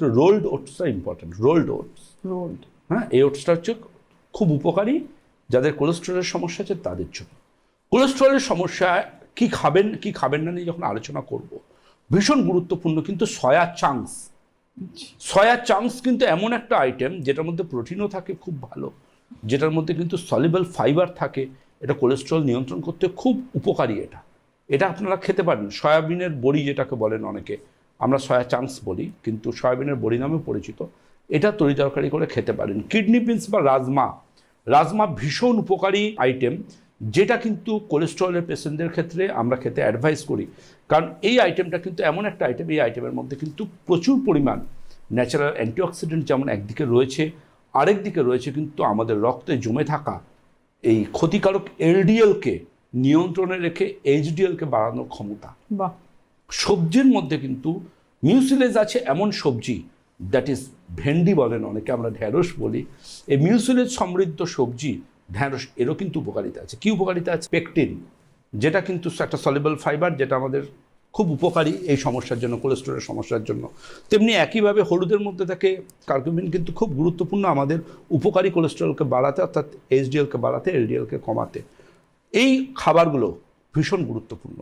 তো রোল্ড ওটসটা important rolled oats. Rolled. হ্যাঁ এই ওটসটা হচ্ছে খুব উপকারী যাদের কোলেস্ট্রলের সমস্যা আছে তাদের জন্য। কোলেস্ট্রলের সমস্যা কি খাবেন কি খাবেন না নিয়ে যখন আলোচনা করব ভীষণ গুরুত্বপূর্ণ কিন্তু সয়া চাংস সয়া চাংস কিন্তু এমন একটা আইটেম যেটার মধ্যে প্রোটিনও থাকে খুব ভালো যেটার মধ্যে কিন্তু সলিবল ফাইবার থাকে এটা কোলেস্ট্রল নিয়ন্ত্রণ করতে খুব উপকারী এটা। এটা আপনারা খেতে পারেন সয়াবিনের বড়ি যেটাকে বলেন অনেকে। আমরা সয়া চাংস বলি, কিন্তু সয়াবিনের বড়ি নামে পরিচিত। এটা তরি তরকারি করে খেতে পারেন। কিডনি বিনস বা রাজমা। রাজমা ভীষণ উপকারী আইটেম যেটা কিন্তু কোলেস্ট্রলের পেশেন্টদের ক্ষেত্রে আমরা খেতে অ্যাডভাইস করি। কারণ এই আইটেমটা কিন্তু এমন একটা আইটেম এই আইটেমের মধ্যে কিন্তু প্রচুর পরিমাণ ন্যাচারাল অ্যান্টিঅক্সিডেন্ট যেমন একদিকে রয়েছে আরেক দিকে রয়েছে কিন্তু আমাদের রক্তে জমে থাকা এই ক্ষতিকারক এলডিএলকে নিয়ন্ত্রণে রেখে এইচডিএলকে বাড়ানোর ক্ষমতা। বাহ! সবজির মধ্যে কিন্তু মিউসিলেজ আছে এমন সবজি দ্যাট ইজ ভেন্ডি বলেন অনেকে, আমরা ঢ্যাঁড়স বলি। এই মিউসিলেজ সমৃদ্ধ সবজি, ঢ্যাঁড়স, এরও কিন্তু উপকারিতা আছে। কী উপকারিতা আছে? পেকটিন যেটা কিন্তু একটা সলিবল ফাইবার যেটা আমাদের খুব উপকারী এই সমস্যার জন্য কোলেস্ট্রলের সমস্যার জন্য। তেমনি একইভাবে হলুদের মধ্যে থাকে কার্কুমিন কিন্তু খুব গুরুত্বপূর্ণ আমাদের উপকারী কোলেস্ট্রলকে বাড়াতে, অর্থাৎ এইচডিএলকে বাড়াতে এলডিএলকে কমাতে। এই খাবারগুলো ভীষণ গুরুত্বপূর্ণ।